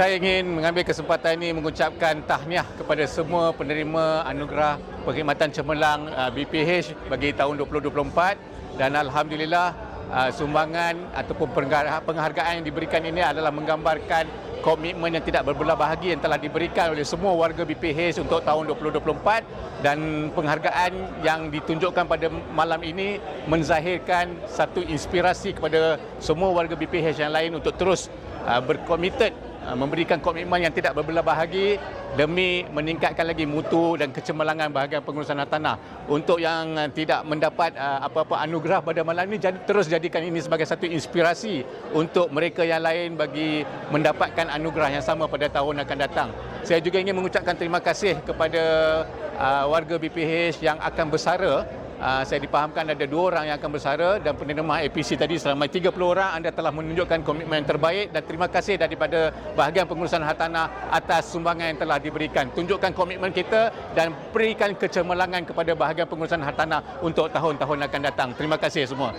Saya ingin mengambil kesempatan ini mengucapkan tahniah kepada semua penerima anugerah perkhidmatan cemerlang uh, BPH bagi tahun 2024 dan alhamdulillah uh, sumbangan ataupun penghargaan yang diberikan ini adalah menggambarkan komitmen yang tidak berbelah bahagi yang telah diberikan oleh semua warga BPH untuk tahun 2024 dan penghargaan yang ditunjukkan pada malam ini menzahirkan satu inspirasi kepada semua warga BPH yang lain untuk terus uh, berkomited uh, memberikan komitmen yang tidak berbelah bahagi demi meningkatkan lagi mutu dan kecemerlangan bahagian pengurusan hartanah. Untuk yang uh, tidak mendapat uh, apa-apa anugerah pada malam ini jadi, terus jadikan ini sebagai satu inspirasi untuk mereka yang lain bagi mendapatkan anugerah yang sama pada tahun akan datang. Saya juga ingin mengucapkan terima kasih kepada warga BPH yang akan bersara Uh, saya dipahamkan ada dua orang yang akan bersara dan penerima APC tadi selama 30 orang anda telah menunjukkan komitmen terbaik dan terima kasih daripada bahagian pengurusan hartanah atas sumbangan yang telah diberikan. Tunjukkan komitmen kita dan berikan kecemerlangan kepada bahagian pengurusan hartanah untuk tahun-tahun akan datang. Terima kasih semua.